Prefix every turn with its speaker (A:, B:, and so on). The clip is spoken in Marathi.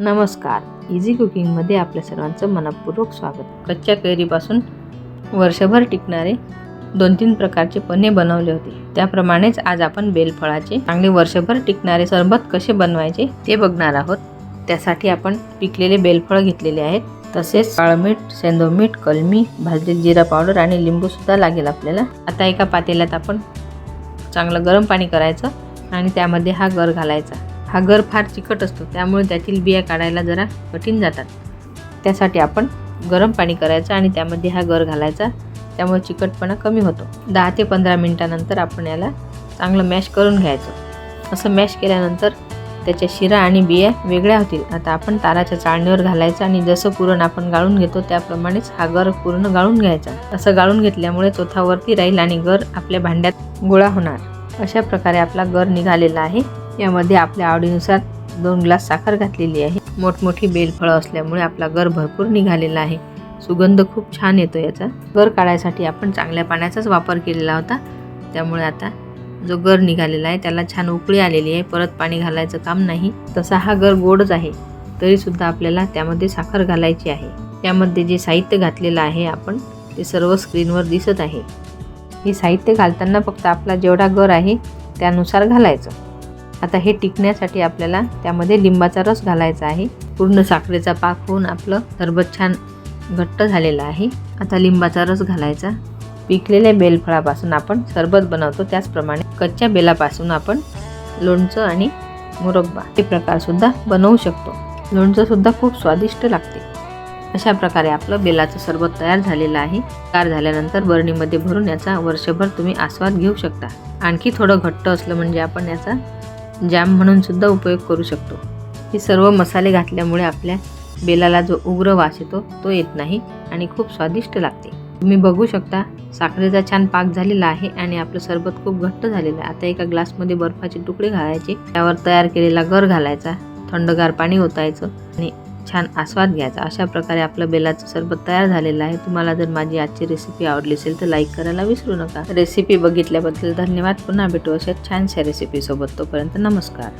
A: नमस्कार. इझी कुकिंगमध्ये आपल्या सर्वांचं मनपूर्वक स्वागत. कच्च्या कैरीपासून वर्षभर टिकणारे दोन तीन प्रकारचे पन्हे बनवले होते. त्याप्रमाणेच आज आपण बेलफळाचे चांगले वर्षभर टिकणारे सरबत कसे बनवायचे ते बघणार आहोत. त्यासाठी आपण पिकलेले बेलफळ घेतलेले आहेत. तसेच काळमीठ सेंदो मीठ कलमी भाजलेली जिरा पावडर आणि लिंबूसुद्धा लागेल आपल्याला. आता एका पातेल्यात आपण चांगलं गरम पाणी करायचं आणि त्यामध्ये हा गर घालायचा. हा गर फार चिकट असतो त्यामुळे त्यातील बिया काढायला जरा कठीण जातात. त्यासाठी आपण गरम पाणी करायचं आणि त्यामध्ये हा गर घालायचा त्यामुळे चिकटपणा कमी होतो. दहा ते पंधरा मिनटानंतर आपण याला चांगलं मॅश करून घ्यायचं. असं मॅश केल्यानंतर त्याच्या शिरा आणि बिया वेगळ्या होतील. आता आपण ताराच्या चाळणीवर घालायचं आणि जसं पुरण आपण गाळून घेतो त्याप्रमाणेच हा गर पूर्ण गाळून घ्यायचा. असं गाळून घेतल्यामुळे चोथावरती राहील आणि गर आपल्या भांड्यात गोळा होणार. अशा प्रकारे आपला गर निघालेला आहे. यामध्ये आपल्या आवडीनुसार दोन ग्लास साखर घातलेली आहे. मोठमोठी बेलफळं असल्यामुळे आपला गर भरपूर निघालेला आहे. सुगंध खूप छान येतो याचा. गर काढायसाठी आपण चांगल्या पाण्याचाच वापर केलेला होता. त्यामुळे आता जो गर निघालेला आहे त्याला छान उकळी आलेली आहे. परत पाणी घालायचं काम नाही. तसा हा गर गोडच आहे. तरीसुद्धा आपल्याला त्यामध्ये साखर घालायची आहे. त्यामध्ये जे साहित्य घातलेलं आहे आपण ते सर्व स्क्रीनवर दिसत आहे. हे साहित्य घालताना फक्त आपला जेवढा गर आहे त्यानुसार घालायचं. आता हे टिकण्यासाठी आपल्याला त्यामध्ये लिंबाचा रस घालायचा आहे. पूर्ण साखरेचा पाक होऊन आपलं सरबत छान घट्ट झालेलं आहे. आता लिंबाचा रस घालायचा. पिकलेल्या बेलफळापासून आपण सरबत बनवतो. त्याचप्रमाणे कच्च्या बेलापासून आपण लोणचं आणि मुरब्बा हे प्रकारसुद्धा बनवू शकतो. लोणचंसुद्धा खूप स्वादिष्ट लागते. अशा प्रकारे आपलं बेलाचं सरबत तयार झालेलं आहे. तयार झाल्यानंतर बरणीमध्ये भरून याचा वर्षभर तुम्ही आस्वाद घेऊ शकता. आणखी थोडं घट्ट असलं म्हणजे आपण याचा जॅम म्हणून सुद्धा उपयोग करू शकतो. हे सर्व मसाले घातल्यामुळे आपल्या बेलाला जो उग्र वास येतो तो येत नाही आणि खूप स्वादिष्ट लागते. तुम्ही बघू शकता साखरेचा छान पाक झालेला आहे आणि आपलं सरबत खूप घट्ट झालेलं आहे. आता एका ग्लासमध्ये बर्फाचे तुकडे घालायचे. त्यावर तयार केलेला गर घालायचा. थंडगार पाणी ओतायचं आणि छान आस्वाद घ्यायचा. अशा प्रकारे आपलं बेलाचं सरबत तयार झालेलं आहे. तुम्हाला जर माझी आजची रेसिपी आवडली असेल तर लाईक करायला विसरू नका. रेसिपी बघितल्याबद्दल धन्यवाद. पुन्हा भेटू अशा छानशा रेसिपीसोबत तोपर्यंत नमस्कार.